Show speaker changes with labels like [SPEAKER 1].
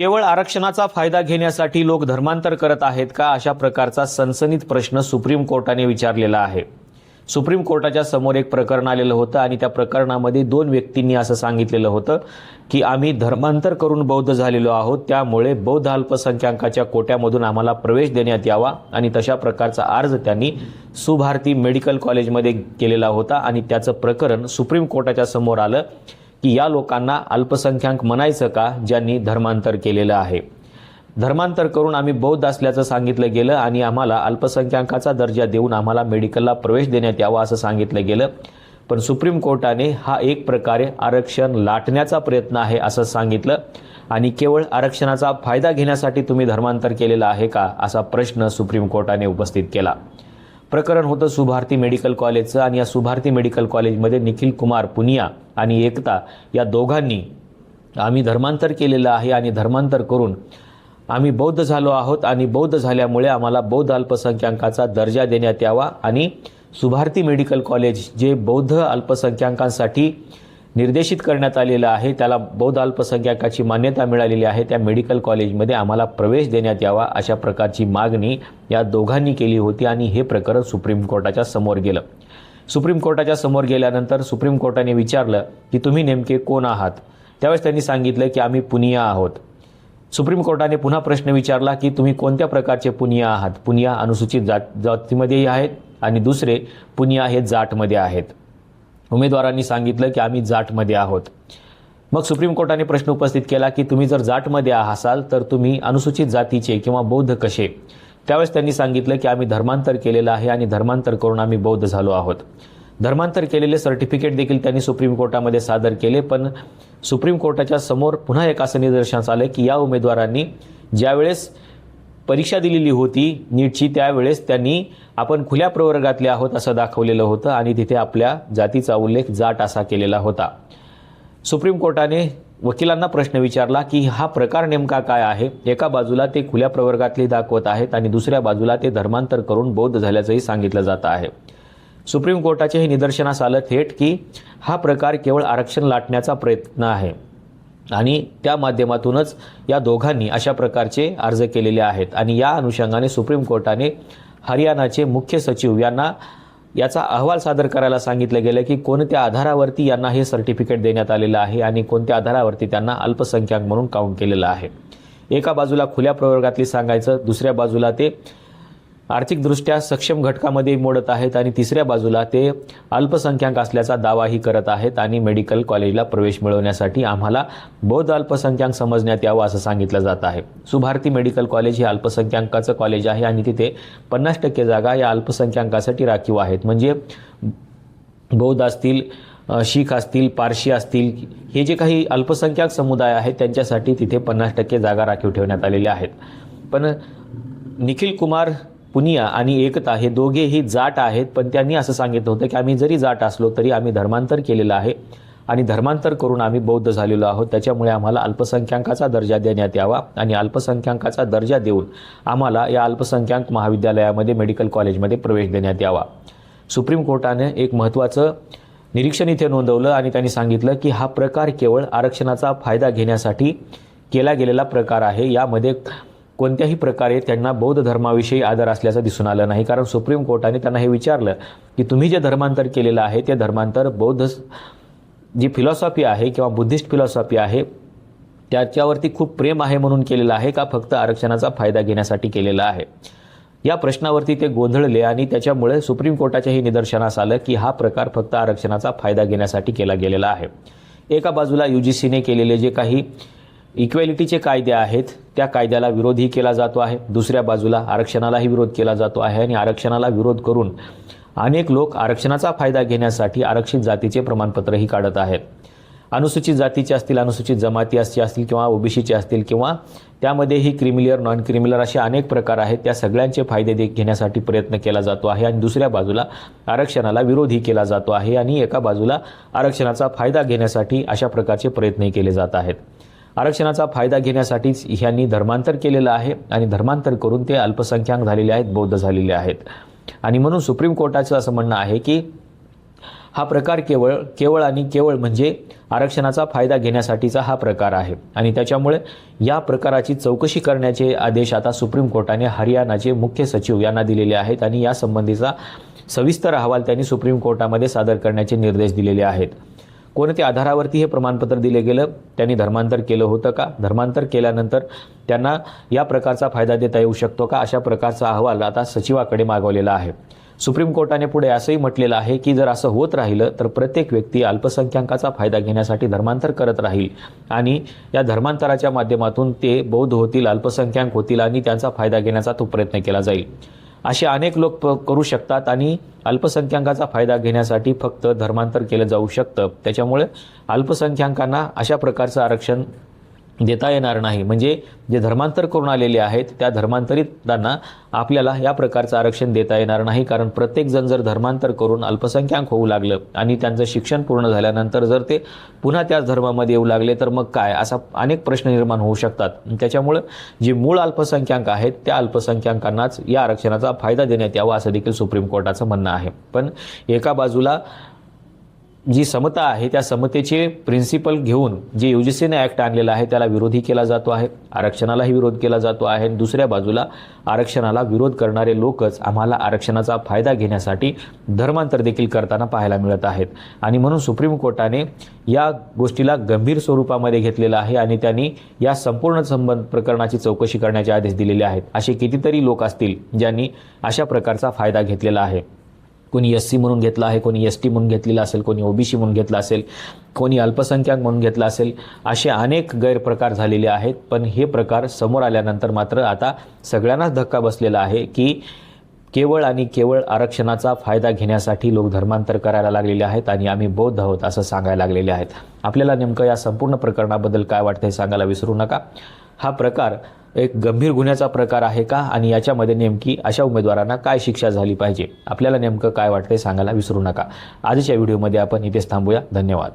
[SPEAKER 1] केवळ आरक्षणाचा फायदा घेण्यासाठी लोक धर्मांतर करत आहेत का अशा प्रकारचा सनसनीत प्रश्न सुप्रीम कोर्टाने विचारलेला आहे. सुप्रीम कोर्टाच्या समोर एक प्रकरण आलेलं होतं आणि त्या प्रकरणामध्ये दोन व्यक्तींनी असं सांगितलेलं होतं की आम्ही धर्मांतर करून बौद्ध झालेलो आहोत त्यामुळे बौद्ध अल्पसंख्याकाच्या कोट्यामधून आम्हाला प्रवेश देण्यात यावा आणि तशा प्रकारचा अर्ज त्यांनी सुभारती मेडिकल कॉलेजमध्ये केलेला होता आणि त्याचं प्रकरण सुप्रीम कोर्टाच्या समोर आलं. की या लोकांना अल्पसंख्याक म्हणायचं का ज्यांनी धर्मांतर केलेलं आहे? धर्मांतर करून आम्ही बौद्ध असल्याचं सांगितलं गेलं आणि आम्हाला अल्पसंख्याकाचा दर्जा देऊन आम्हाला मेडिकलला प्रवेश देण्यात यावा असं सांगितलं गेलं. पण सुप्रीम कोर्टाने हा एक प्रकारे आरक्षण लाटण्याचा प्रयत्न आहे असं सांगितलं. आणि केवळ आरक्षणाचा फायदा घेण्यासाठी तुम्ही धर्मांतर केलेलं आहे का असा प्रश्न सुप्रीम कोर्टाने उपस्थित केला. प्रकरण होतं सुभारती मेडिकल कॉलेजचं आणि या सुभारती मेडिकल कॉलेजमध्ये निखिल कुमार पुनिया आणि एकता या दोघांनी आम्ही धर्मांतर केलेलं आहे आणि धर्मांतर करून आम्ही बौद्ध झालो आहोत आणि बौद्ध झाल्यामुळे आम्हाला बौद्ध अल्पसंख्याकाचा दर्जा देण्यात यावा आणि सुभारती मेडिकल कॉलेज जे बौद्ध अल्पसंख्याकांसाठी निर्देशित करण्यात आलेलं आहे. त्याला बौद्ध अल्पसंख्याकाची मान्यता मिळालेली आहे. त्या मेडिकल कॉलेजमध्ये आम्हाला प्रवेश देण्यात यावा अशा प्रकारची मागणी या दोघांनी केली होती आणि हे प्रकरण सुप्रीम कोर्टाच्या समोर गेलं. सुप्रीम कोर्टाच्या समोर गेल्यानंतर सुप्रीम कोर्टाने विचारलं की तुम्ही नेमके कोण आहात? त्यावेळेस त्यांनी सांगितलं की आम्ही पुनिया आहोत. सुप्रीम कोर्टाने पुन्हा प्रश्न विचारला की तुम्ही कोणत्या प्रकारचे पुनिया आहात? पुनिया अनुसूचित जात जातीमध्येही आहेत आणि दुसरे पुनिया हे जाटमध्ये आहेत. उमेदवारांनी सांगितलं की आम्ही जाटमध्ये आहोत. मग सुप्रीम कोर्टाने प्रश्न उपस्थित केला की तुम्ही जर जाटमध्ये असाल तर तुम्ही अनुसूचित जातीचे किंवा बौद्ध कसे? त्यावेळेस त्यांनी सांगितलं की आम्ही धर्मांतर केलेलं आहे आणि धर्मांतर करून आम्ही बौद्ध झालो आहोत. धर्मांतर केलेले सर्टिफिकेट देखील त्यांनी सुप्रीम कोर्टामध्ये सादर केले पण सुप्रीम कोर्टाच्या समोर पुन्हा एक असं निदर्शनास आलं की या उमेदवारांनी ज्यावेळेस परीक्षा दिलेली होती नीटची त्यावेळेस त्यांनी आपण खुल्या प्रवर्गातले आहोत असं दाखवलेलं होतं आणि तिथे आपल्या जातीचा उल्लेख जाट असा केलेला होता. सुप्रीम कोर्टाने वकिलांना प्रश्न विचारला की हा प्रकार नेमका काय आहे? एका बाजूला ते खुल्या प्रवर्गातले दाखवत आहेत आणि दुसऱ्या बाजूला ते धर्मांतर करून बौद्ध झाल्याचंही सांगितलं जात आहे. सुप्रीम कोर्टाचे हे निदर्शनास आलं थेट की हा प्रकार केवळ आरक्षण लाटण्याचा प्रयत्न आहे. आणि त्या माध्यमातूनच या दोघांनी अशा प्रकारचे अर्ज केलेले आहेत. आणि या अनुषंगाने सुप्रीम कोर्टाने हरियाणाचे मुख्य सचिव यांना याचा अहवाल सादर करायला सांगितलं गेलं की कोणत्या आधारावरती यांना हे सर्टिफिकेट देण्यात आलेलं आहे आणि कोणत्या आधारावरती त्यांना अल्पसंख्याक म्हणून काउंट केलेलं आहे. एका बाजूला खुल्या प्रवर्गातली सांगायचं दुसऱ्या बाजूला ते आर्थिकदृष्ट्या सक्षम घटकामध्ये मोडत आहेत आणि तिसऱ्या बाजूला ते अल्पसंख्याक असल्याचा दावाही करत आहेत आणि मेडिकल कॉलेजला प्रवेश मिळवण्यासाठी आम्हाला बौद्ध अल्पसंख्याक समजण्यात यावं असं सांगितलं जात आहे. सुभारती मेडिकल कॉलेज हे अल्पसंख्याकाचं कॉलेज आहे आणि तिथे पन्नास टक्के जागा या अल्पसंख्याकासाठी राखीव आहेत. म्हणजे बौद्ध असतील शीख असतील पारशी असतील हे जे काही अल्पसंख्याक समुदाय आहेत त्यांच्यासाठी तिथे पन्नास टक्के जागा राखीव ठेवण्यात आलेल्या आहेत. पण निखिल कुमार पुनिया आणि एकता हे दोघेही जाट आहेत पण त्यांनी असं सांगितलं होतं की आम्ही जरी जाट असलो तरी आम्ही धर्मांतर केलेलं आहे आणि धर्मांतर करून आम्ही बौद्ध झालेलो आहोत. त्याच्यामुळे आम्हाला अल्पसंख्याकाचा दर्जा देण्यात यावा आणि अल्पसंख्याकाचा दर्जा देऊन आम्हाला या अल्पसंख्याक महाविद्यालयामध्ये मेडिकल कॉलेजमध्ये प्रवेश देण्यात यावा. सुप्रीम कोर्टाने एक महत्त्वाचं निरीक्षण इथे नोंदवलं आणि त्यांनी सांगितलं की हा प्रकार केवळ आरक्षणाचा फायदा घेण्यासाठी केला गेलेला प्रकार आहे. यामध्ये कोणत्याही प्रकारे त्यांना बौद्ध धर्माविषयी आदर असल्याचं दिसून आलं नाही. कारण सुप्रीम कोर्टाने त्यांना हे विचारलं की तुम्ही जे धर्मांतर केलेलं आहे ते धर्मांतर बौद्ध जी फिलॉसॉफी आहे किंवा बुद्धिस्ट फिलॉसॉफी आहे त्याच्यावरती खूप प्रेम आहे म्हणून केलेलं आहे का फक्त आरक्षणाचा फायदा घेण्यासाठी केलेला आहे? या प्रश्नावरती ते गोंधळले आणि त्याच्यामुळे सुप्रीम कोर्टाच्याही निदर्शनास आलं की हा प्रकार फक्त आरक्षणाचा फायदा घेण्यासाठी केला गेलेला आहे. एका बाजूला यू जी सीने केलेले जे काही इक्वॅलिटीचे कायदे आहेत त्या कायद्याला विरोधही केला जातो आहे. दुसऱ्या बाजूला आरक्षणालाही विरोध केला जातो आहे आणि आरक्षणाला विरोध करून अनेक लोक आरक्षणाचा फायदा घेण्यासाठी आरक्षित जातीचे प्रमाणपत्रही काढत आहेत. अनुसूचित जातीचे असतील अनुसूचित जमाती असतील किंवा ओबीसीचे असतील किंवा त्यामध्येही क्रिमिलियर नॉन क्रिमिलियर असे अनेक प्रकार आहेत त्या सगळ्यांचे फायदे दे घेण्यासाठी प्रयत्न केला जातो आहे आणि दुसऱ्या बाजूला आरक्षणाला विरोधही केला जातो आहे आणि एका बाजूला आरक्षणाचा फायदा घेण्यासाठी अशा प्रकारचे प्रयत्नही केले जात आहेत. आरक्षणाचा फायदा घेण्यासाठीच ह्यांनी धर्मांतर केलेलं आहे आणि धर्मांतर करून ते अल्पसंख्याक झालेले आहेत बौद्ध झालेले आहेत. आणि म्हणून सुप्रीम कोर्टाचं असं म्हणणं आहे की हा प्रकार केवळ केवळ आणि केवळ म्हणजे आरक्षणाचा फायदा घेण्यासाठीचा हा प्रकार आहे. आणि त्याच्यामुळे या प्रकाराची चौकशी करण्याचे आदेश आता सुप्रीम कोर्टाने हरियाणाचे मुख्य सचिव यांना दिलेले आहेत आणि यासंबंधीचा सविस्तर अहवाल त्यांनी सुप्रीम कोर्टामध्ये सादर करण्याचे निर्देश दिलेले आहेत. कोणत्या आधारावरती हे प्रमाणपत्र दिले गेलं? त्यांनी धर्मांतर केलं होतं का? धर्मांतर केल्यानंतर त्यांना या प्रकारचा फायदा देता येऊ शकतो का? अशा प्रकारचा अहवाल आता सचिवाकडे मागवलेला आहे. सुप्रीम कोर्टाने पुढे असंही म्हटलेलं आहे की जर असं होत राहिलं तर प्रत्येक व्यक्ती अल्पसंख्याकाचा फायदा घेण्यासाठी धर्मांतर करत राहील आणि या धर्मांतराच्या माध्यमातून ते बौद्ध होतील अल्पसंख्याक होतील आणि त्यांचा फायदा घेण्याचा तो प्रयत्न केला जाईल. असे अनेक लोक प- करू शकतात आणि अल्पसंख्याकाचा फायदा घेण्यासाठी फक्त धर्मांतर केलं जाऊ शकतं. त्याच्यामुळे अल्पसंख्याकांना अशा प्रकारचं आरक्षण देता येणार नाही. म्हणजे जे धर्मांतर करून आलेले आहेत त्या धर्मांतरितांना आपल्याला या प्रकारचं आरक्षण देता येणार नाही. कारण प्रत्येकजण जर धर्मांतर करून अल्पसंख्याक होऊ लागलं आणि त्यांचं शिक्षण पूर्ण झाल्यानंतर जर ते पुन्हा त्याच धर्मामध्ये येऊ लागले तर मग काय? असा अनेक प्रश्न निर्माण होऊ शकतात. त्याच्यामुळं जे मूळ अल्पसंख्याक आहेत त्या अल्पसंख्याकांनाच या आरक्षणाचा फायदा देण्यात यावा असं देखील सुप्रीम कोर्टाचं म्हणणं आहे. पण एका बाजूला जी समता आहे त्या समतेचे प्रिन्सिपल घेऊन जे यू जी सीने ॲक्ट आणलेला आहे त्याला विरोधी केला जातो आहे. आरक्षणालाही विरोध केला जातो आहे. आणि दुसऱ्या बाजूला आरक्षणाला विरोध करणारे लोकच आम्हाला आरक्षणाचा फायदा घेण्यासाठी धर्मांतर देखील करताना पाहायला मिळत आहेत. आणि म्हणून सुप्रीम कोर्टाने या गोष्टीला गंभीर स्वरूपामध्ये घेतलेलं आहे आणि त्यांनी या संपूर्ण संबंध प्रकरणाची चौकशी करण्याचे आदेश दिलेले आहेत. असे कितीतरी लोक असतील ज्यांनी अशा प्रकारचा फायदा घेतलेला आहे. कोणी एस सी म्हणून घेतला आहे कोणी एस टी म्हणून घेतलेला असेल कोणी ओबीसी म्हणून घेतला असेल कोणी अल्पसंख्याक म्हणून घेतला असेल असे अनेक गैरप्रकार झालेले आहेत. पण हे प्रकार समोर आल्यानंतर मात्र आता सगळ्यांनाच धक्का बसलेला आहे की केवळ आणि केवळ आरक्षणाचा फायदा घेण्यासाठी लोक धर्मांतर करायला लागलेले आहेत आणि आम्ही बौद्ध आहोत असं सांगायला लागलेले आहेत. आपल्याला नेमकं या संपूर्ण प्रकरणाबद्दल काय वाटतं हे सांगायला विसरू नका. हा प्रकार एक गंभीर गुन्ह्याचा प्रकार आहे का? आणि याच्यामध्ये नेमकी अशा उमेदवारांना काय शिक्षा झाली पाहिजे? आपल्याला नेमकं काय वाटतंय सांगायला विसरू नका. आजच्या व्हिडिओमध्ये आपण इथेच थांबूया. धन्यवाद.